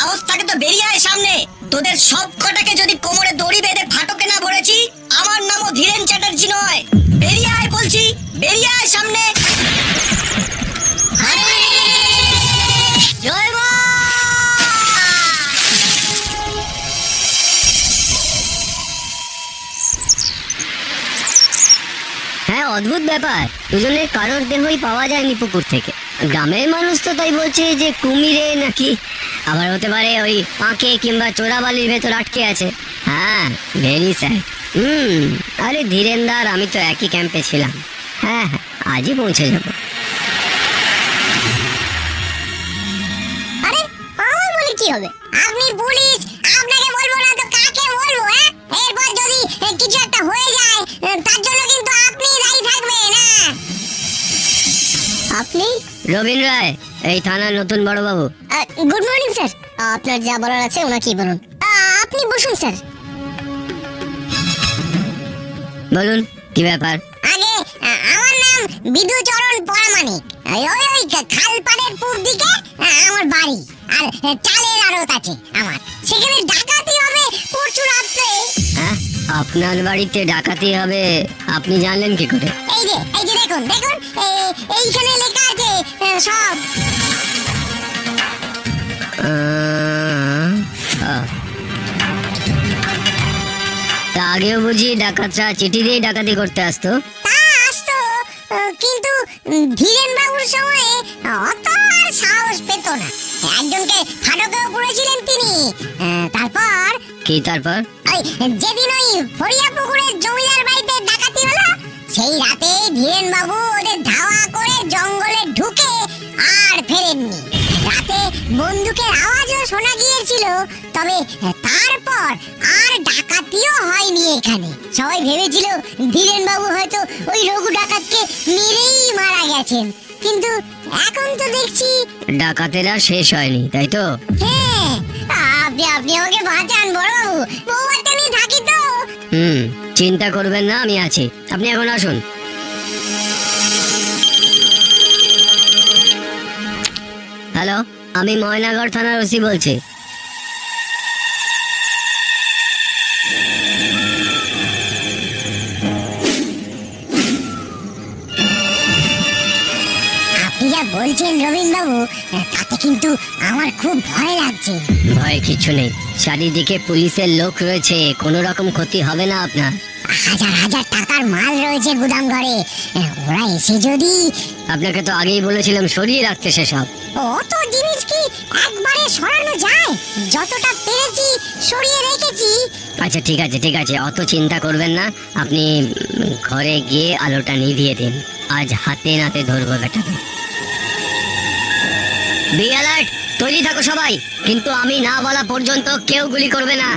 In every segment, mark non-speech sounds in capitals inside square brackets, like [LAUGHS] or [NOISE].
সাহস থাকে তো বেরিয়ে আয় সামনে। তোদের সব কটাকে যদি কোমরে দড়ি বেঁধে ফাটকে না ভরেছি আমার নামও ধীরেন চ্যাটার্জি নয়। বেরিয়ে আয় বলছি, বেরিয়ে আয় সামনে। হ্যাঁ অদ্ভুত ব্যাপার। দুজনের কারোর দেহই পাওয়া যায়নি পুকুর থেকে। গ্রামের মানুষ তো তাই বলছে যে কুমিরে নাকি। আবার হতে পারে ওই পাঁকে কিংবা চোরাবালির ভেতর আটকে আছে। হ্যাঁ ভেরি স্যাড হুম, আরে ধীরেন্দার, আমি তো একই ক্যাম্পে ছিলাম। হ্যাঁ হ্যাঁ আজই পৌঁছে যাব। আরে আমার বলে কি হবে? আপনি পুলিশ আপনি? রবীন রায় এই থানার নতুন বড়বাবু। Good morning sir. আপনার যা বলার আছে ওনাকেই বলুন। আপনি বসুন স্যার। বলুন কি ব্যাপার? আগে আমার নাম বিধুচরণ পরামানিক ওই ওই ওই খাল পাড়ের পূব দিকে আমার বাড়ি। আর চালের আড়ত আছে আমার। সেখানে ডাকাতি হবে পরশু রাত্রে আপনার বাড়িতে ডাকাতি হবে। আপনি জানলেন কি করে? এই যে এই যে দেখুন দেখুন এইখানে লেখা আছে সব। আহ, আহ। তা আগেও বুঝি ডাকাতরা চিঠি দিয়ে ডাকাতি করতে আসতো? তা আসতো কিন্তু ধীরেন বাবুর সময়ে অত আর সাহস পেত না। একজনকে ফাটকেও পড়েছিলেন তিনি। তারপর? কি তারপর? যেদিন ওই ফরিয়া পুকুরের জমিদার বাড়িতে ডাকাতি হলো? সেই রাতে ধীরেন বাবু ওদের ধাওয়া করে জঙ্গলে ঢুকে আর ফেরেননি। রাতে বন্দুকের আওয়াজও শোনা গিয়েছিল তবে তারপর আর ডাকাতিও হয়নি এখানে। সবাই ভেবেছিল ধীরেন বাবু হয়তো ওই রঘু ডাকাতকে মেরেই মারা গেছেন। কিন্তু এখন তো দেখছি ডাকাতেরা শেষ হয়নি তাই তো? হ্যাঁ আপনি আপনি আমাকে চিন্তা করবেন না আমি আছি। আপনি এখন আসুন। হ্যালো আমি ময়নাগড় থানার ওসি বলছি। আপনি যা বলছেন রবীন্দ্রবাবু তাতে কিন্তু আমার খুব ভয় লাগছে। ভয় কিছু নেই। চারিদিকে পুলিশের লোক রয়েছে কোনো রকম ক্ষতি হবে না আপনার। হাজার হাজার টাকার মাল রয়েছে গুদাম ঘরে। ওরা এসে যদি আপনাকে তো আগেই বলেছিলাম সরিয়ে রাখতে সেসব। অত জিনিস কি একবারে সরানো যায়? যতটা পেরেছি সরিয়ে রেখেছি। আচ্ছা ঠিক আছে ঠিক আছে অত চিন্তা করবেন না। আপনি ঘরে গিয়ে আলোটা নিভিয়ে দিন। আজ হাতে নাতে ধরবো বেটাকে। বি অ্যালার্ট তৈরি থাকো সবাই। কিন্তু আমি না বলা পর্যন্ত কেউ গুলি করবে না।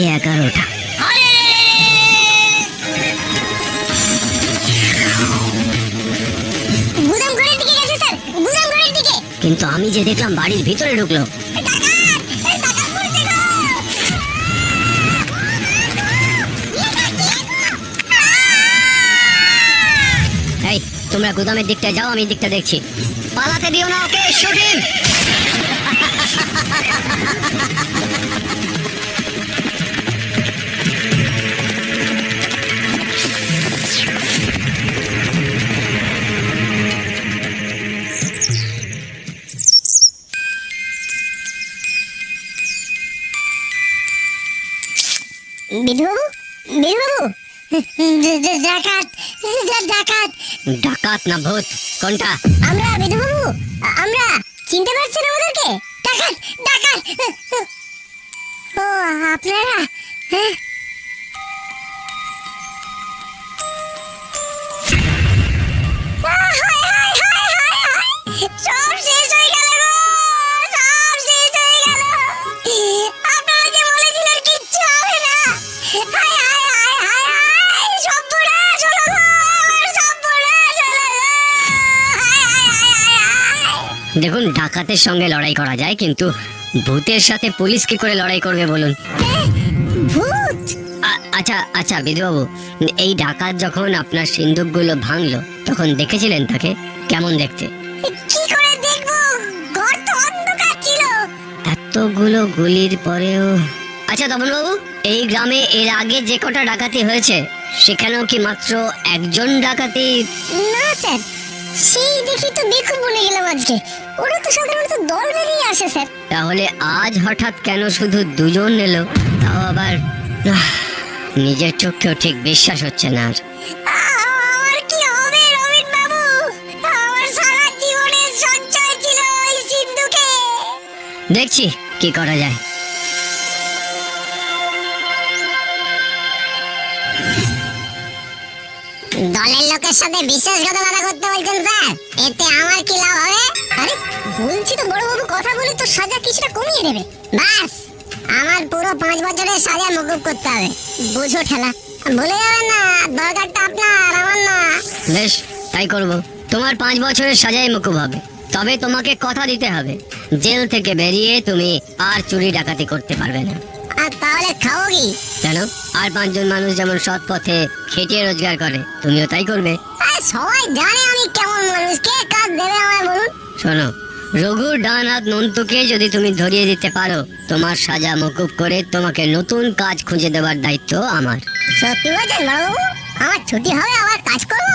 সাড়ে এগারোটা কিন্তু আমি যে দেখলাম বাড়ির ভিতরে ঢুকলো। এই! এই তোমরা গুদামের দিকটা যাও আমি দিকটা দেখছি। পালাতে দিও না ওকে শুটিং [LAUGHS] ডাকাত না ভূত কোনটা? আমরা বিধুবাবু আমরা চিনতে পারছেন আমাদেরকে? ডাকাত ডাকাত! ও আপনারা হায়, ডাকাতের সঙ্গে লড়াই করা যায় কিন্তু ভূতের সাথে পুলিশ কি করে লড়াই করবে বলুন? ভূত? আচ্ছা আচ্ছা বিধুবাবু এই ডাকাত যখন আপনার সিন্ধুকগুলো ভাঙলো তখন দেখেছিলেন তাকে? কেমন দেখতে? কি করে দেখব? ঘর তো অন্ধকার ছিল। এতগুলো গুলির পরেও আচ্ছা তপনবাবু এই গ্রামে এর আগে যে কটা ডাকাতি হয়েছে সেখানেও কি মাত্র একজন ডাকাতি? না স্যার সেই দেখি তো বেকুব বনে গেলাম আজকে। ওরা তো সাধারণত দল বেরিয়ে আসে স্যার। তাহলে আজ হঠাৎ কেন শুধু দুজন এলো? তাও আবার আহ, নিজের চোখেও ঠিক বিশ্বাস হচ্ছে না আর। আমার কি হবে রবিন বাবু? আমার সারা জীবনের সঞ্চয় ছিল ওই সিন্ধুকে। দেখছি কি করা যায়। দলের লোকের সাথে বিশ্বাসঘাতকতা করতে বলছেন স্যার। এতে আমার কি লাভ হবে? আরে, বলছি তো বড় বাবু কথা বলে তো সাজা কিছুটা কমিয়ে দেবে। বাস, আমার পুরো পাঁচ বছরের সাজা মকুব করতে হবে। বুঝো ঠেলা। ভুলে যাবেন না, দরকারটা আপনার, আমার না। বেশ, তাই করব। তোমার পাঁচ বছরের সাজাই মকুব হবে। তবে তোমাকে কথা দিতে হবে। জেল থেকে বেরিয়ে তুমি আর চুরি ডাকাতি করতে পারবে না। তাহলে খাও কি? কেন? আর পাঁচজন মানুষ যেমন সৎ পথে খেটিয়ে রোজগার করে তুমিও তাই করবে। সবাই জানে আমি কেমন মানুষ। কে কাজ দেবে আমায় বলুন? শোনো রঘুর ডান হাত নন্তুকে যদি তুমি ধরিয়ে দিতে পারো তোমার সাজা মকুব করে তোমাকে নতুন কাজ খুঁজে দেওয়ার দায়িত্ব আমার। সত্যি বলছেন বড়বাবু? আমার ছুটি হবে আবার কাজ করব?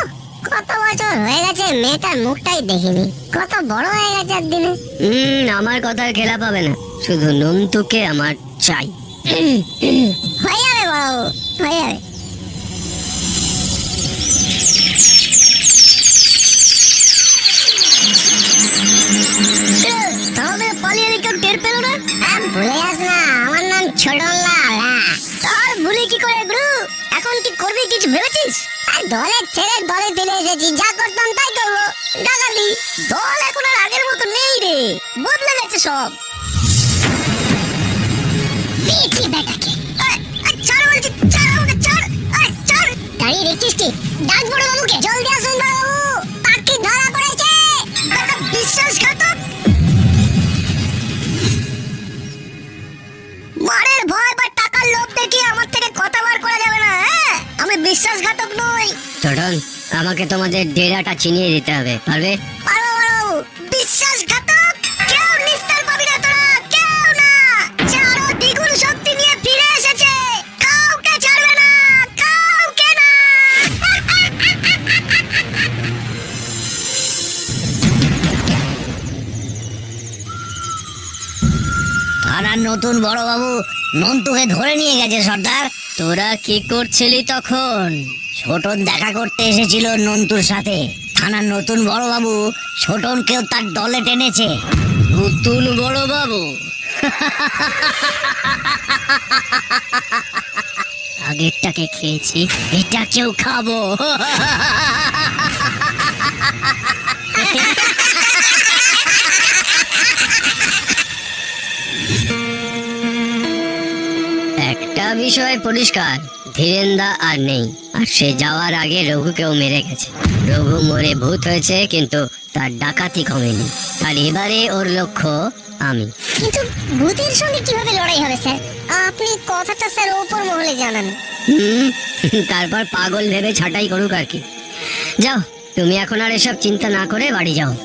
কত বছর হয়ে গেছে মেয়েটার মুখটাই দেখিনি। কত বড় হয়ে গেছে একদিনে। হুম আমার কথার খেলা পাবে না। শুধু নন্তুকে আমার চাই। হয়ে যাবে বড়বাবু হয়ে যাবে কেউ টের পেল না ভুলে যাস না হ্যাঁ। কি করে গুরু এখন কি করবি কিছু ভেবেছিস দলের ছেড়ে দলে ফিরে এসেছি যা করতাম তাই করব ডাকাতি দল এখন আগের মতো নেই রে বদলে গেছে সব দাঁড়িয়ে দেখছিস কি? ডাক বড় বাবুকে। জলদি আসুন বড় বাবু। পাখি ধরা পড়েছে। বিশ্বাসঘাতক মারের ভয় বা টাকার লোভ দেখিয়ে আমার থেকে কথা বার করা যাবে না হ্যাঁ? আমি বিশ্বাসঘাতক নই। চটল, আমাকে তোমাদের ডেরাটা চিনিয়ে দিতে হবে, পারবে? নতুন বড় বাবু নন্তুকে ধরে নিয়ে গেছে, সর্দার। তোরা কি করছিলি তখন? ছোটন দেখা করতে এসেছিল নন্তুর সাথে। থানার নতুন বড় বাবু ছোটনকেও তার দলে টেনেছে। নতুন বড় বাবু আগেরটাকে খেয়েছি এটাকেও খাব। [LAUGHS] বিষয় পরিষ্কার। ধীরেন্দা আর নেই। আর সে যাওয়ার আগে রঘুকেও মেরে গেছে। রঘু মরে ভূত হয়েছে কিন্তু তার ডাকাতি কমেনি। আর এবারে ওর লক্ষ্য আমি। কিন্তু ভূতের সঙ্গে কীভাবে লড়াই হবে স্যার? আপনি কথাটা স্যার ওপর মহলে জানান। তারপর পাগল ভেবে ছাটাই করুক আর কি। যাও তুমি এখন আর এসব চিন্তা না করে বাড়ি যাও।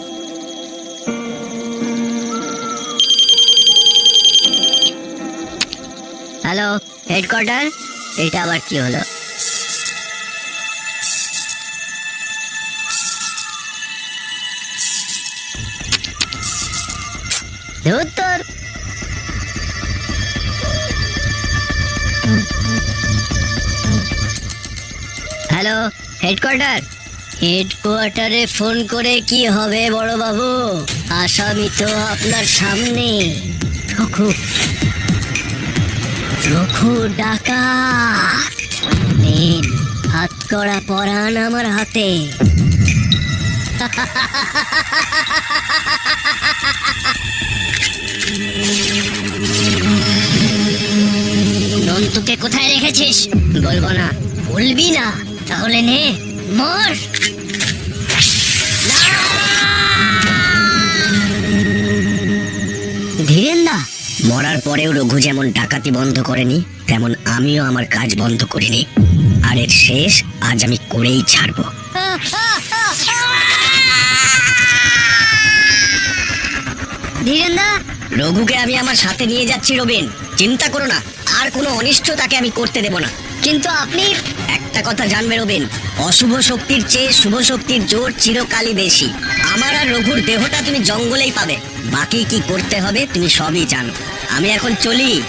হ্যালো হেডকোয়ার্টার এটা আবার কি হলো? ধুর তোর হ্যালো হেডকোয়ার্টার হেডকোয়ার্টারে ফোন করে কি হবে, বড় বাবু? আসামি তো আপনার সামনে। রঘু ডাকাত নিন হাত করা পরান আমার হাতে। নন্তুকে কোথায় রেখেছিস? বলব না। বলবি না। তাহলে নে, মর। ধীরেন্দা মরার পরেও রঘু যেমন ডাকাতি বন্ধ করেনি তেমন আমিও আমার কাজ বন্ধ করিনি। আর এর শেষ আজ আমি করেই ছাড়বো। রঘুকে আমি আমার সাথে নিয়ে যাচ্ছি রবিন। চিন্তা করো না আর কোনো অনিষ্ট তাকে আমি করতে দেব না। কিন্তু আপনি একটা কথা জানবে রবিন। অশুভ শক্তির চেয়ে শুভ শক্তির জোর চিরকালই বেশি। আমার আর রঘুর দেহটা তুমি জঙ্গলেই পাবে। বাকি কি করতে হবে তুমি সবই জানো। আমি এখন চলি।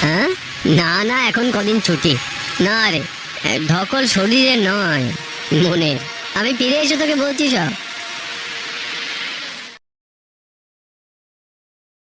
হ্যাঁ? না না, এখন কদিন ছুটি। না রে ঢকল শরীরে নয়, মনে। আমি ফিরে এসে তোকে বলছি সব।